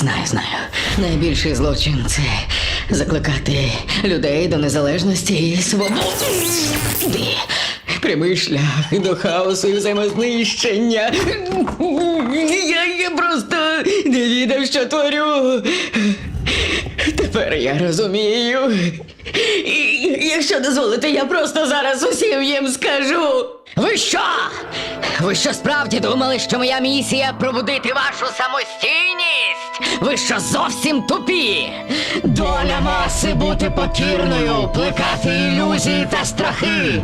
Знаю, знаю. Найбільший злочин це закликати людей до незалежності і свободи. Прямий шлях до хаосу і взаємознищення. Я, я просто не відав, що творю. Тепер я розумію. І якщо дозволите, я просто зараз усім їм скажу. Ви що? Ви що справді думали, що моя місія пробудити вашу самостійність? Ви що зовсім тупі? Доля маси бути покірною, плекати ілюзії та страхи.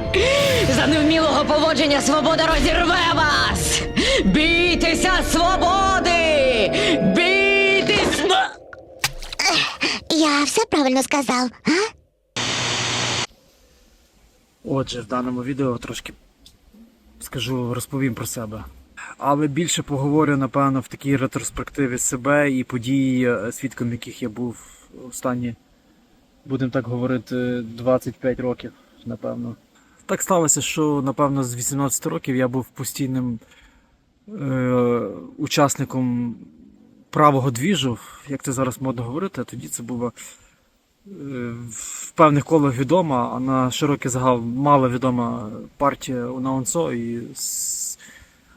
За невмілого поводження свобода розірве вас! Бійтеся свободи! Бійтесь! Я все правильно сказав, а? Отже, в даному відео трошки скажу, розповім про себе. Але більше поговорю, напевно, в такій ретроспективі себе і події, е, свідком яких я був останні, будемо так говорити, 25 років, напевно. Так сталося, що, напевно, з 18 років я був постійним е, учасником правого двіжу, як це зараз модно говорити, а тоді це було в певних колах відома, а на широкий загал мало відома партія УНАУНСО і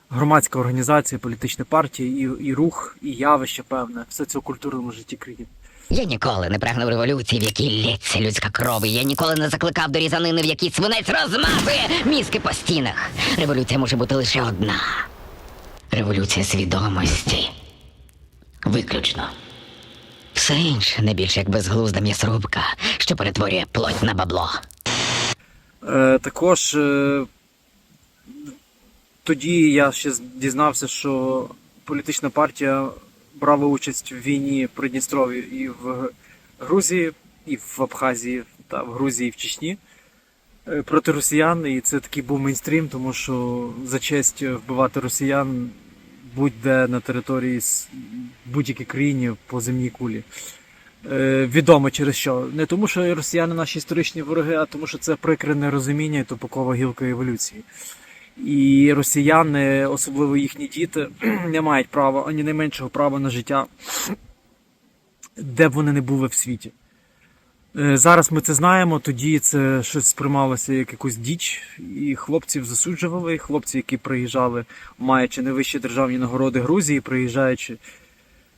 громадська організація, політична партія, і, і рух, і явище певне, все це у культурному житті країни. Я ніколи не прагнув революції, в якій лється людська кров. Я ніколи не закликав до різанини, в якій свинець розмазує мізки по стінах. Революція може бути лише одна. Революція свідомості. Виключно. Все інше не більше як безглузда м'ясорубка, що перетворює плоть на бабло. Е, також е, тоді я ще дізнався, що політична партія брала участь в війні в Придністров'ї і в Грузії, і в Абхазії, та в Грузії, і в Чечні е, проти росіян. І це такий був мейнстрім, тому що за честь вбивати росіян будь-де на території будь-якій країні по земній кулі. Е, відомо через що. Не тому, що росіяни наші історичні вороги, а тому, що це прикре нерозуміння і тупокова гілка еволюції. І росіяни, особливо їхні діти, не мають права ані найменшого права на життя, де б вони не були в світі. Е, Зараз ми це знаємо, тоді це щось сприймалося як якусь діч, і хлопців засуджували, хлопці, які приїжджали, маючи найвищі державні нагороди Грузії, приїжджаючи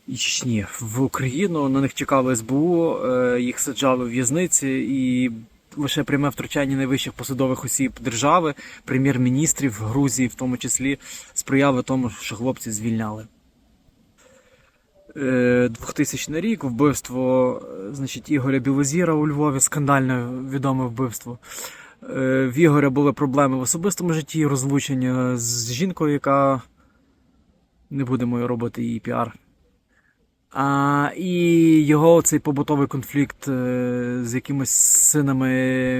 і Чечні в Україну. На них чекало СБУ, е, їх саджали в в'язниці, і лише пряме втручання найвищих посадових осіб держави, прем'єр-міністрів Грузії, в тому числі, сприяло тому, що хлопці звільняли. Е, 2000 рік вбивство е, значить, Ігоря Білозіра у Львові, скандальне відоме вбивство. Е, В Ігоря були проблеми в особистому житті, розлучення з жінкою, яка не будемо робити її піар. А, і його цей побутовий конфлікт е, з якимись синами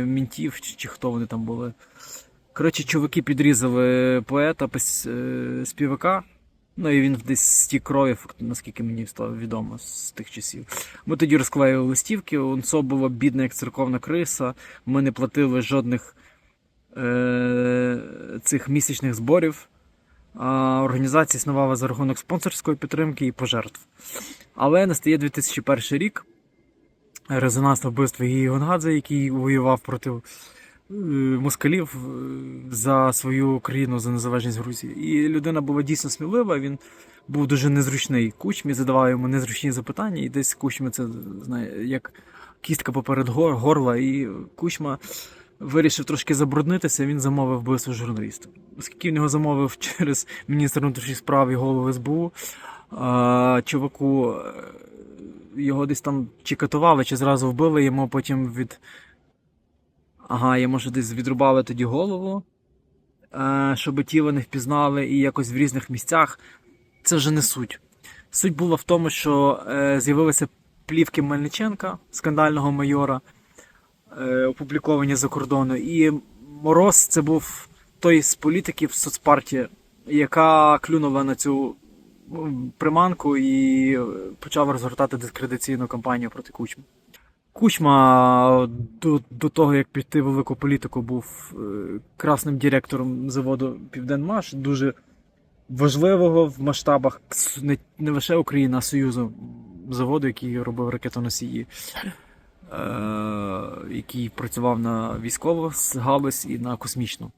мінтів, чи, чи хто вони там були. Коротше, чуваки підрізали поета, е, співака. Ну і він десь стік крові, наскільки мені стало відомо з тих часів. Ми тоді розклеїли листівки, УНСО було бідне, як церковна криса. Ми не платили жодних е- цих місячних зборів. А організація існувала за рахунок спонсорської підтримки і пожертв. Але настає 2001 рік. Резонансне вбивство Гії Гонгадзе, який воював проти москалів е, за свою країну, за незалежність Грузії. І людина була дійсно смілива, він був дуже незручний. Кучмі задавав йому незручні запитання, і десь кучмі це знає, як кістка поперед гор- горла, і кучма вирішив трошки забруднитися, він замовив вбивство журналіста. Оскільки він його замовив через міністра внутрішніх справ і голову СБУ, чуваку е, його десь там чи катували, чи зразу вбили, йому потім від. Ага, йому ж десь відрубали тоді голову, е, щоб тіло не впізнали, і якось в різних місцях. Це вже не суть. Суть була в тому, що е, з'явилися плівки Мельниченка, скандального майора, е, опубліковані за кордону. І Мороз це був той з політиків соцпартії, яка клюнула на цю приманку і почав розгортати дискредитаційну кампанію проти Кучми. Кучма до, до того, як піти в велику політику, був е, красним директором заводу Південмаш, дуже важливого в масштабах. Не, не лише України, а Союзу заводу, який робив ракетоносії, е, який працював на військову галузь і на космічну.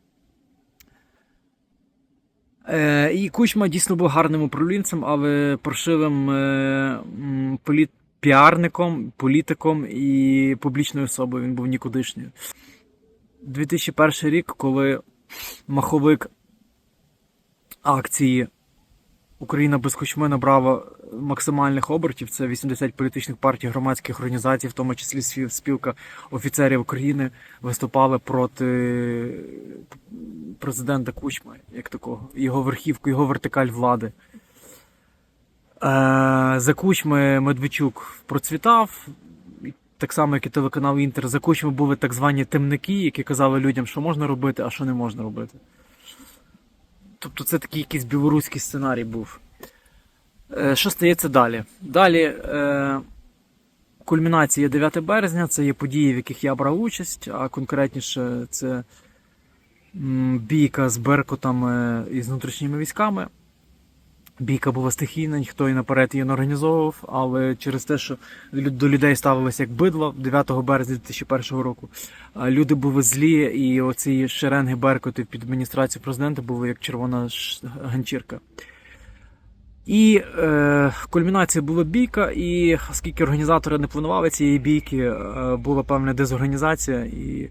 Е, і Кучма дійсно був гарним управлінцем, але паршивим е, політ, піарником, політиком і публічною особою. Він був нікудишньою. 2001 рік, коли маховик акції Україна без кучми набрала максимальних обертів. Це 80 політичних партій, громадських організацій, в тому числі спілка офіцерів України, виступали проти президента Кучми, як такого, його верхівку, його вертикаль влади. Е, за Кучми Медведчук процвітав. Так само, як і телеканал Інтер, за Кучми були так звані темники, які казали людям, що можна робити, а що не можна робити. Тобто це такий якийсь білоруський сценарій був. Е, Що стається далі? Далі е, кульмінація 9 березня, це є події, в яких я брав участь, а конкретніше це бійка з Беркутами і з внутрішніми військами. Бійка була стихійна, ніхто і наперед її не організовував, але через те, що до людей ставилися як бидло 9 березня 2001 року, люди були злі, і оці шеренги Беркутів під адміністрацією президента були як червона ганчірка. І е, кульмінацією була бійка, і оскільки організатори не планували цієї бійки, е, була певна дезорганізація, і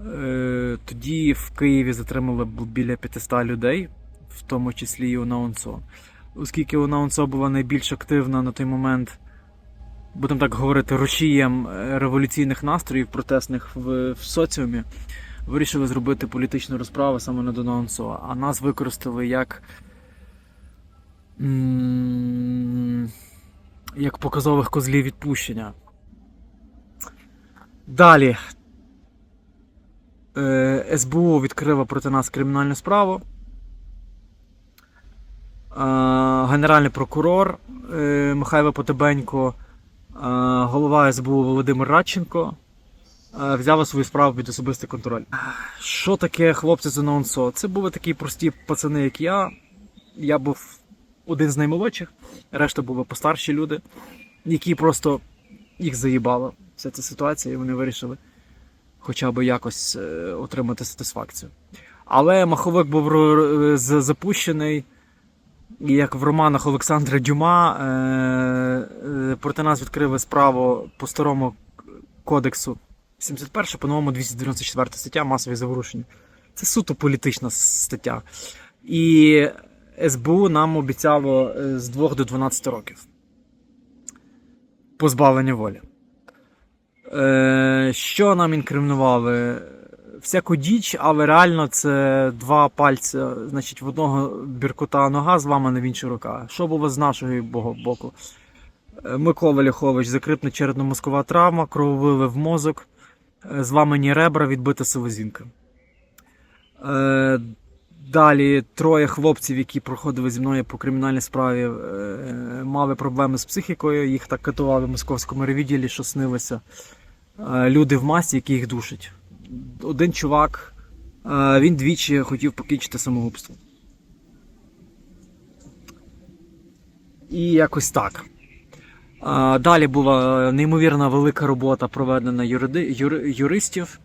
е, тоді в Києві затримали біля 500 людей, в тому числі і Унаунсо. Оскільки Унаунсо була найбільш активна на той момент, будемо так говорити, рушієм е, революційних настроїв протестних в, в соціумі, вирішили зробити політичну розправу саме над Унаунсо. А нас використали як як показових козлів відпущення. Далі. Е, СБУ відкрила проти нас кримінальну справу. Е, Генеральний прокурор е, Михайло Потебенько, е, голова СБУ Володимир Радченко е, взяли свою справу під особистий контроль. Що таке хлопці з УНСО? Це були такі прості пацани, як я. Я був один з наймолодших, решта були постарші люди, які просто їх заїбала вся ця ситуація, і вони вирішили хоча б якось е, отримати сатисфакцію. Але маховик був запущений, і як в романах Олександра Дюма, е, е, проти нас відкрили справу по старому кодексу 71, по-новому 294 стаття масові заворушення. Це суто політична стаття. І СБУ нам обіцяло е, з 2 до 12 років позбавлення волі. Е, що нам інкримінували? Всяку діч, але реально це два пальці, значить, в одного біркута нога зламана, в іншій рука. Що було з нашого боку? Е, Микола Ляхович, закритна черепно-мозкова травма, крововили в мозок, е, зламані ребра, відбита селезінка. Е, Далі троє хлопців, які проходили зі мною по кримінальній справі, мали проблеми з психікою. Їх так катували в московському ревідділі, що снилося. Е, Люди в масі, які їх душать. Один чувак, е, він двічі хотів покінчити самогубство. І якось так. Е, Далі була неймовірна велика робота, проведена юриди, юри, юристів.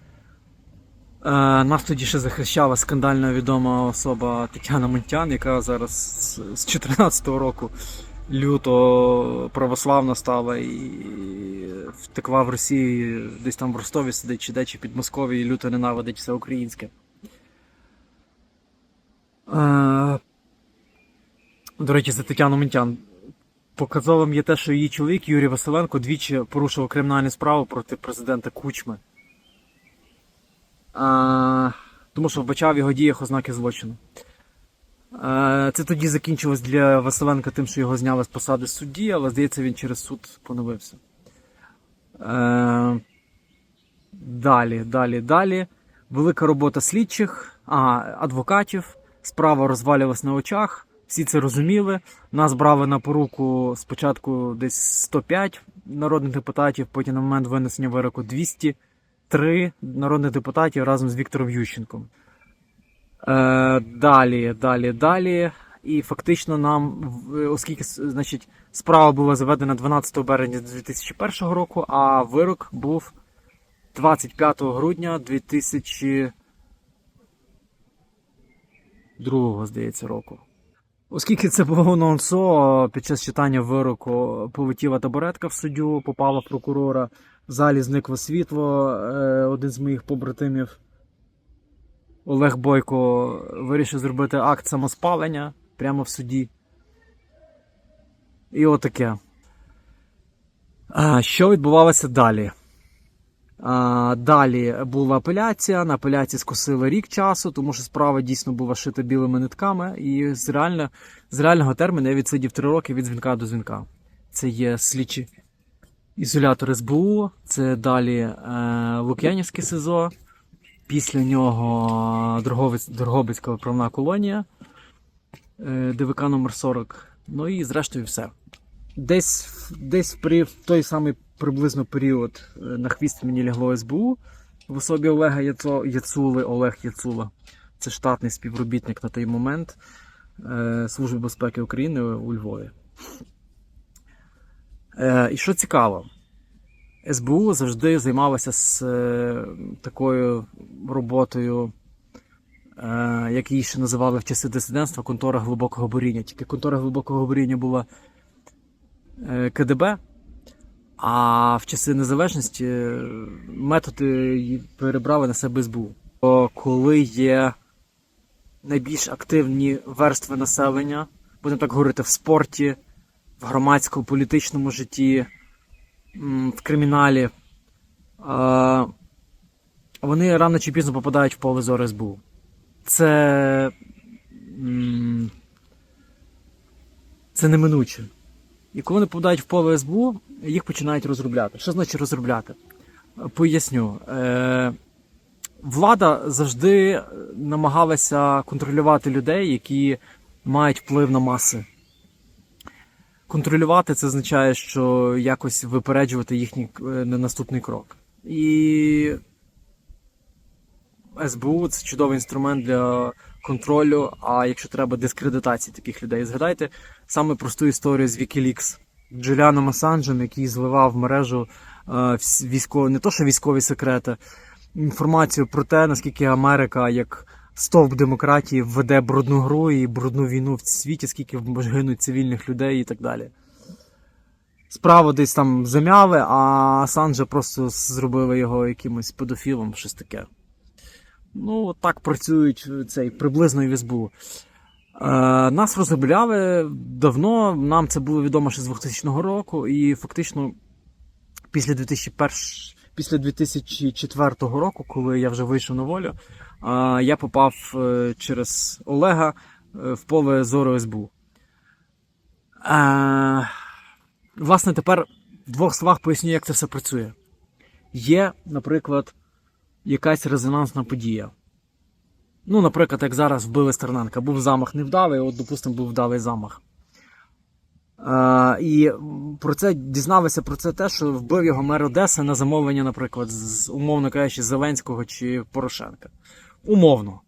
Е, Нас тоді ще захищала скандально відома особа Тетяна Монтян, яка зараз з- з 14-го року люто православна стала і втекла в Росії, десь там в Ростові сидить чи де, чи під Московією, і люто ненавидить все українське. Е, До речі, за Тетяну Монтян. Показовим є те, що її чоловік Юрій Василенко двічі порушував кримінальну справу проти президента Кучми. А, тому що вбачав в його діях ознаки злочину. Це тоді закінчилось для Василенка тим, що його зняли з посади судді, але здається, він через суд поновився. Далі, далі, далі. Велика робота слідчих, а, адвокатів. Справа розвалювалась на очах. Всі це розуміли. Нас брали на поруку спочатку десь 105 народних депутатів, потім на момент винесення вироку 200 три народних депутатів разом з Віктором Ющенком. Е, далі, далі, далі. І фактично нам, оскільки значить, Справа була заведена 12 березня 2001 року, а вирок був 25 грудня 2002, здається, року. Оскільки це було нонсо, під час читання вироку полетіла табуретка в суддю, попала в прокурора, в залі зникло світло. е, Один з моїх побратимів Олег Бойко вирішив зробити акт самоспалення прямо в суді. І отаке. А, Що відбувалося далі? Далі була апеляція. На апеляції скосили рік часу, тому що справа дійсно була шита білими нитками. І з, реально, з реального терміну я відсидів три роки від дзвінка до дзвінка. Це є слідчі ізолятор СБУ, це далі е, Лук'янівське СИЗО, після нього Дрогобиць, Дрогобицька виправна колонія, е, ДВК номер 40 Ну і зрештою все. Десь, десь при той самий приблизно період е, на хвіст мені лягло СБУ в особі Олега Яцо, Яцули, Олег Яцула. Це штатний співробітник на той момент е, Служби безпеки України у Львові. І що цікаво, СБУ завжди займалася з е, такою роботою, е, як її ще називали в часи дисидентства, контора глибокого буріння. Тільки контора глибокого буріння була е, КДБ, а в часи незалежності методи перебрали на себе СБУ. Коли є найбільш активні верстви населення, будемо так говорити, в спорті, в громадському політичному житті, в криміналі, вони рано чи пізно попадають в поле зору СБУ. Це. Це неминуче. І коли вони попадають в поле СБУ, їх починають розробляти. Що значить розробляти? Поясню. Е, Влада завжди намагалася контролювати людей, які мають вплив на маси. Контролювати це означає, що якось випереджувати їхній е, наступний крок. І СБУ це чудовий інструмент для контролю, а якщо треба дискредитації таких людей. Згадайте саме просту історію з Wikileaks. Джуліаном Асанджем, який зливав в мережу е, військові, не то що військові секрети, інформацію про те, наскільки Америка як стовп демократії веде брудну гру і брудну війну в світі, скільки гинуть цивільних людей і так далі. Справу десь там замяли, а Асанжа просто зробили його якимось педофілом, щось таке. Ну, так працюють е, цей приблизно і в СБУ. Е, нас розробляли давно, нам це було відомо ще з 2000 року, і фактично після 2001, після 2004 року, коли я вже вийшов на волю, я попав е, через Олега е, в поле зору СБУ. Власне, тепер в двох словах поясню, як це все працює. Є, наприклад, якась резонансна подія. Ну, наприклад, як зараз вбили Стерненка. Був замах невдалий, от, допустимо, був вдалий замах. Е, і про це дізналися про це те, що вбив його мер Одеси на замовлення, наприклад, з, умовно кажучи, Зеленського чи Порошенка. Умовно.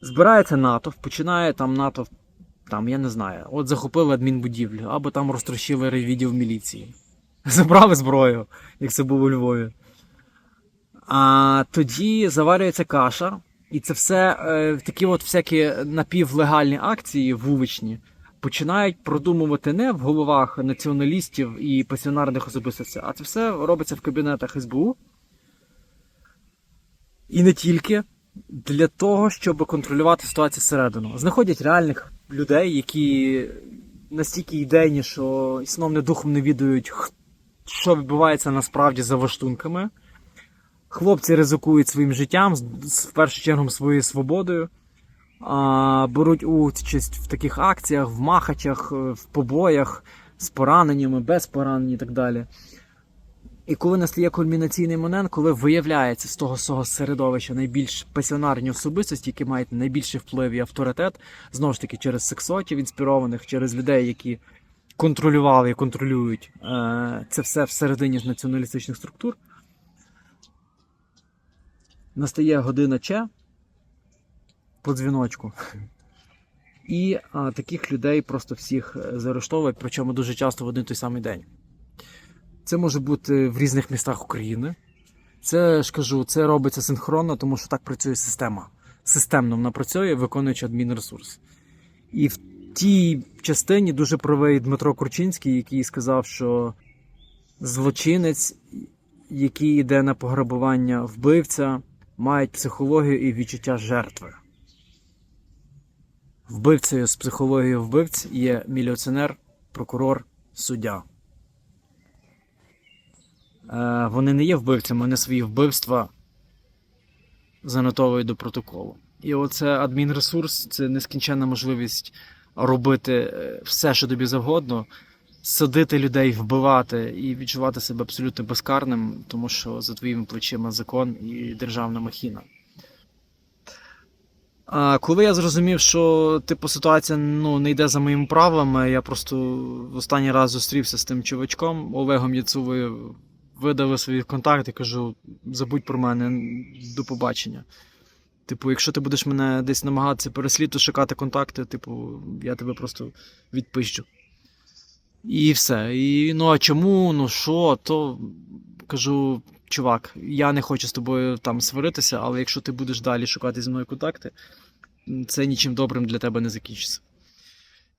Збирається НАТО, починає там НАТО, там, я не знаю, от захопили адмінбудівлю, або там розтрощили райвідділ міліції. Забрали зброю, як це було у Львові. А тоді заварюється каша, і це все е, такі от всякі напівлегальні акції вуличні починають продумувати не в головах націоналістів і пасіонарних особистостей, а це все робиться в кабінетах СБУ. І не тільки для того, щоб контролювати ситуацію всередину. Знаходять реальних людей, які настільки ідейні, що і не духом не відають, що відбувається насправді за ваштунками. Хлопці ризикують своїм життям, в першу чергу своєю свободою, а, беруть участь в таких акціях, в махачах, е, в побоях з пораненнями, без поранень і так далі. І коли настає кульмінаційний момент, коли виявляється з того свого середовища найбільш пасіонарні особистості, які мають найбільший вплив і авторитет, знову ж таки через сексотів інспірованих, через людей, які контролювали і контролюють е, це все всередині ж націоналістичних структур. Настає година Че по дзвіночку. І а, таких людей просто всіх е, заарештовують, причому дуже часто в один той самий день. Це може бути в різних містах України. Це ж кажу, це робиться синхронно, тому що так працює система. Системно вона працює, виконуючи адмінресурс. І в тій частині дуже правий Дмитро Курчинський, який сказав, що злочинець, який йде на пограбування вбивця, мають психологію і відчуття жертви. Вбивцею з психологією вбивць є міліціонер, прокурор, суддя. Е, вони не є вбивцями, вони свої вбивства занотовують до протоколу. І оце адмінресурс це нескінченна можливість робити е, все, що тобі завгодно, садити людей, вбивати і відчувати себе абсолютно безкарним, тому що за твоїми плечима закон і державна махіна. А коли я зрозумів, що типу ситуація ну, не йде за моїми правилами, я просто в останній раз зустрівся з тим чувачком Олегом Яцувою, видав свої контакти, кажу: забудь про мене, до побачення. Типу, якщо ти будеш мене десь намагатися переслідувати, шукати контакти, типу, я тебе просто відпищу. І все. І ну а чому? Ну що, то кажу, чувак, я не хочу з тобою там сваритися, але якщо ти будеш далі шукати зі мною контакти, це нічим добрим для тебе не закінчиться.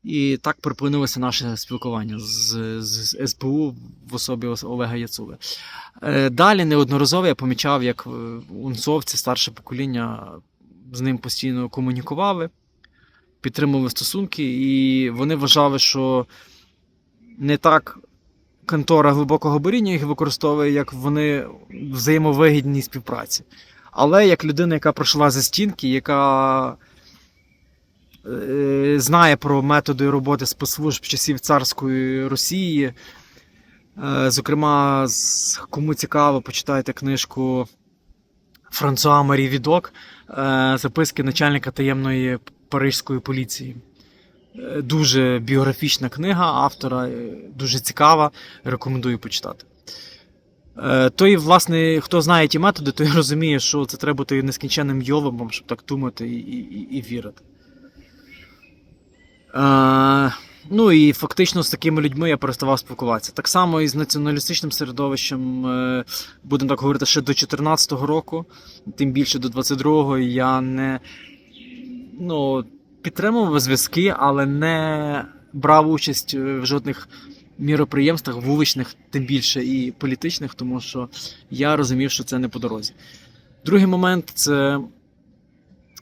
І так припинилося наше спілкування з, з СБУ в особі Олега Яцули. Е, Далі неодноразово я помічав, як е, унцовці, старше покоління з ним постійно комунікували, підтримували стосунки, і вони вважали, що не так контора глибокого боріння їх використовує, як вони в взаємовигідній співпраці. Але як людина, яка пройшла за стінки, яка знає про методи роботи спецслужб часів царської Росії. Е, зокрема, кому цікаво, почитайте книжку Франсуа Марі Відок е, Записки начальника таємної парижської поліції. Е, Дуже біографічна книга автора, е, дуже цікава. Рекомендую почитати. Е, То і, власне, хто знає ті методи, той розуміє, що це треба бути нескінченним йолобом, щоб так думати і, і, і вірити. Е, ну і фактично з такими людьми я переставав спілкуватися. Так само і з націоналістичним середовищем, е, будемо так говорити, ще до 2014 року, тим більше до 22-го я не ну, підтримував зв'язки, але не брав участь е, в жодних міроприємствах, вуличних, тим більше і політичних, тому що я розумів, що це не по дорозі. Другий момент це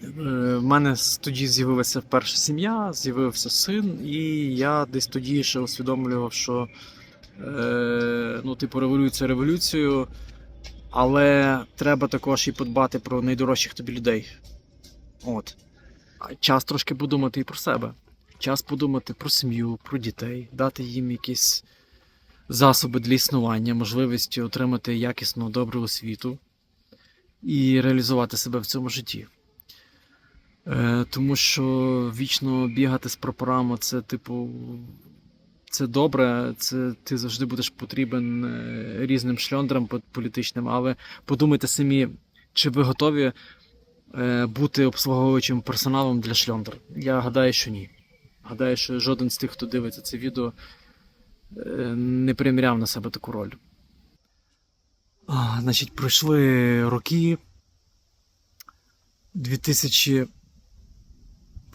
В мене тоді з'явилася перша сім'я, з'явився син, і я десь тоді ще усвідомлював, що е, ну, типу, революція революцією, але треба також і подбати про найдорожчих тобі людей. От. Час трошки подумати і про себе. Час подумати про сім'ю, про дітей, дати їм якісь засоби для існування, можливість отримати якісну добру освіту і реалізувати себе в цьому житті. Е, тому що вічно бігати з прапорами це, типу, це добре, це ти завжди будеш потрібен е, різним шльондрам політичним, але подумайте самі, чи ви готові е, бути обслуговуючим персоналом для шльондр? Я гадаю, що ні. Гадаю, що жоден з тих, хто дивиться це відео, не приміряв на себе таку роль. Значить, пройшли роки.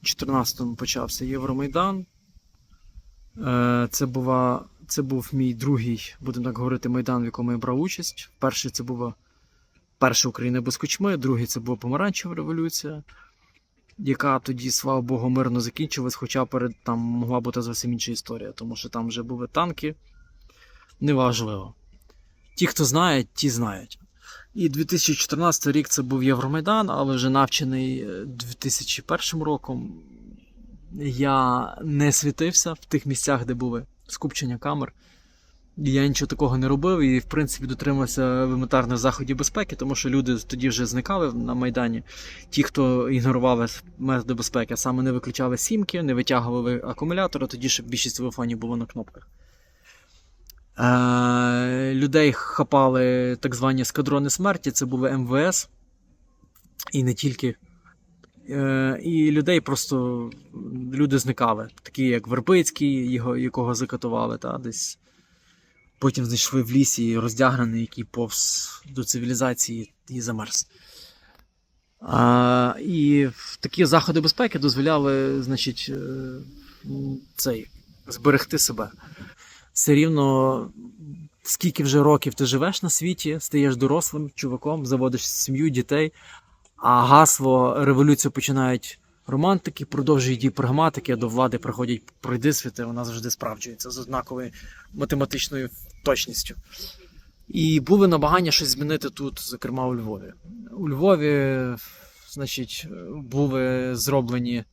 2014-му почався Євромайдан. Е, Це, була, це був мій другий, будемо так говорити, майдан, в якому я брав участь. Перший це була перша Україна без кучми, другий це була помаранчева революція, яка тоді, слава Богу, мирно закінчилась, хоча перед там могла бути зовсім інша історія, тому що там вже були танки. Неважливо. Ті, хто знає, ті знають. І 2014 рік це був Євромайдан, але вже навчений е, 2001 роком. Я не світився в тих місцях, де були скупчення камер. Я нічого такого не робив і, в принципі, дотримався елементарних заходів безпеки, тому що люди тоді вже зникали на Майдані. Ті, хто ігнорували методи безпеки, саме не виключали сімки, не витягували акумулятори, тоді ще більшість телефонів було на кнопках. Е, людей хапали так звані скадрони смерті, це були МВС. І не тільки Е, і людей просто люди зникали, такі як Вербицький, його, якого закатували, та, десь. Потім знайшли в лісі роздягнений, який повз до цивілізації і замерз. А, і такі заходи безпеки дозволяли, значить, е, цей, зберегти себе. Все рівно, скільки вже років ти живеш на світі, стаєш дорослим чуваком, заводиш сім'ю, дітей, а гасло революцію починають романтики, продовжують її прагматики, а до влади приходять пройди світи, вона завжди справджується з однаковою математичною точністю. І були намагання щось змінити тут, зокрема у Львові. У Львові, значить, були зроблені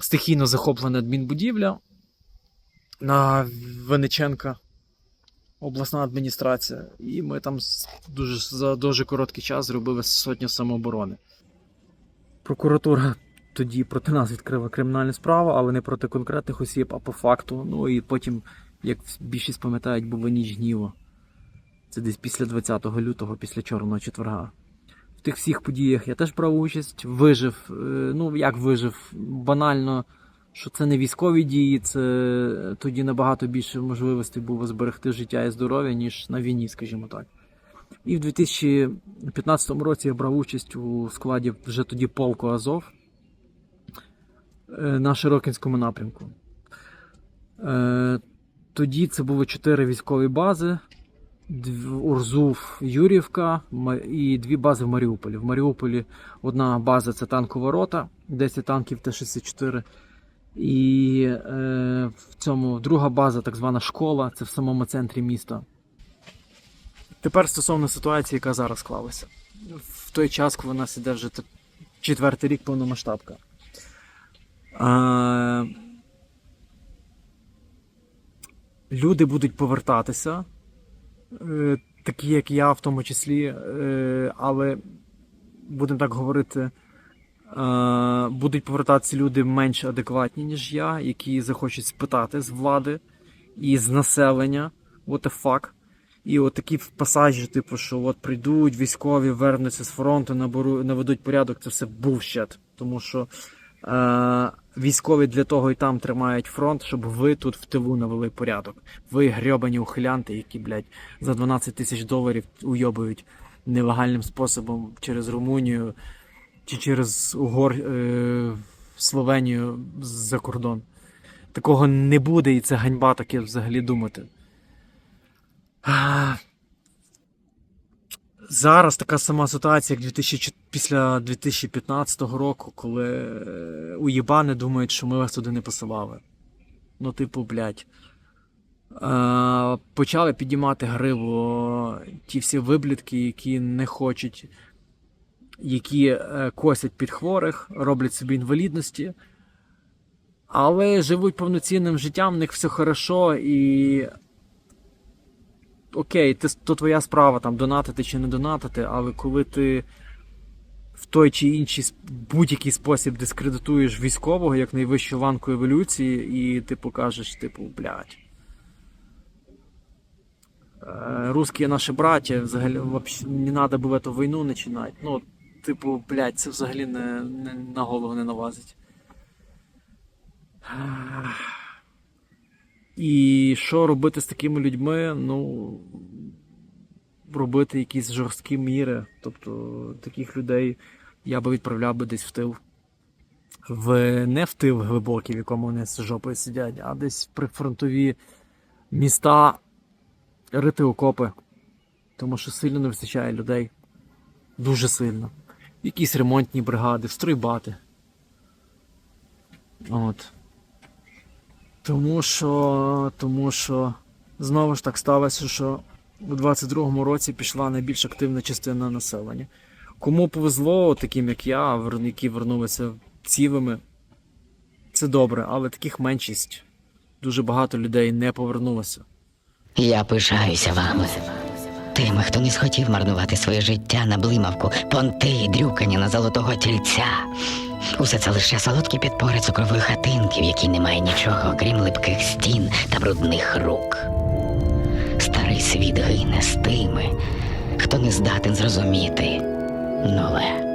стихійно захоплена адмінбудівля на Вениченка, обласна адміністрація. І ми там дуже, за дуже короткий час зробили сотню самооборони. Прокуратура тоді проти нас відкрила кримінальну справу, але не проти конкретних осіб, а по факту. Ну і потім, як більшість пам'ятають, була ніч гніву. Це десь після 20 лютого, після Чорного четверга. В тих всіх подіях я теж брав участь, вижив. Е, Ну, як вижив? Банально, що це не військові дії, це тоді набагато більше можливостей було зберегти життя і здоров'я, ніж на війні, скажімо так. І в 2015 році я брав участь у складі вже тоді полку Азов е, на Широкінському напрямку. Е, Тоді це було чотири військові бази: Урзув, Юрівка і дві бази в Маріуполі. В Маріуполі одна база це танкова рота, 10 танків Т-64. І е, в цьому друга база, так звана школа, це в самому центрі міста. Тепер стосовно ситуації, яка зараз склалася. В той час, коли у нас іде вже четвертий рік повномасштабка. Е, люди будуть повертатися, е, такі як я, в тому числі, е, але будемо так говорити. Е, Будуть повертатися люди менш адекватні, ніж я, які захочуть спитати з влади і з населення, what the fuck. І от такі пасажі, типу, що от прийдуть військові, вернуться з фронту, наберу, наведуть порядок, це все bullshit. Тому що е, військові для того і там тримають фронт, щоб ви тут в тилу навели порядок. Ви грьобані ухилянти, які, блядь, за 12 тисяч доларів уйобують нелегальним способом через Румунію чи через Угор е, Словенію за кордон. Такого не буде, і це ганьба таке взагалі думати. Зараз така сама ситуація, як 2000, після 2015 року, коли е, уєбани думають, що ми вас туди не посилали. Ну, типу, блядь. Почали підіймати гриву ті всі виблідки, які не хочуть, які е, косять під хворих, роблять собі інвалідності. Але живуть повноцінним життям, в них все хорошо і окей, ти, то твоя справа там донатити чи не донатити, але коли ти в той чи інший будь-який спосіб дискредитуєш військового як найвищу ланку еволюції, і ти покажеш, типу, блядь. Е, Русські наші браття, взагалі не треба було эту війну починати. Ну, типу, блядь, це взагалі не, не на голову не налазить. І що робити з такими людьми? Ну, робити якісь жорсткі міри. Тобто таких людей я би відправляв би десь в тил. В, не в тил глибокий, в якому вони з жопою сидять, а десь в прифронтові міста рити окопи. Тому що сильно не вистачає людей. Дуже сильно. Якісь ремонтні бригади, стройбати. От. Тому що, тому що знову ж так сталося, що у 22-му році пішла найбільш активна частина населення. Кому повезло, таким як я, які вернулися цілими, це добре, але таких меншість. Дуже багато людей не повернулося. Я пишаюся вами. Тими, хто не схотів марнувати своє життя на блимавку, понти і дрюкання на золотого тільця. Усе це лише солодкі підпори цукрової хатинки, в якій немає нічого, окрім липких стін та брудних рук. Старий світ гине з тими, хто не здатен зрозуміти нове.